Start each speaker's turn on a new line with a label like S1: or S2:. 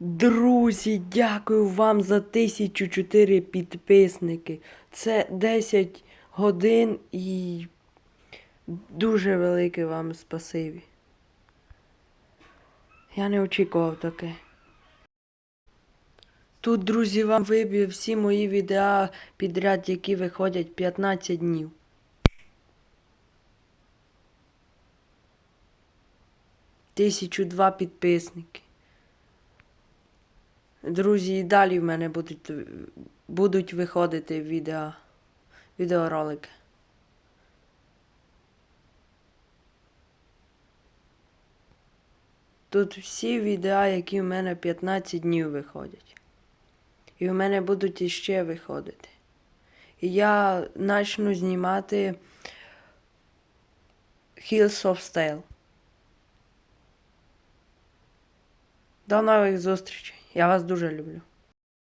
S1: Друзі, дякую вам за 1004 підписники. Це 10 годин і дуже велике вам спасибі. Я не очікував таке. Тут, друзі, вам виб'ю всі мої відео підряд, які виходять 15 днів. Тисячу два підписники. Друзі, і далі в мене будуть, будуть виходити відео, відеоролики. Тут всі відео, які в мене 15 днів виходять. І в мене будуть іще виходити. І я почну знімати Hills of Style. До нових зустрічей. Я вас дуже люблю.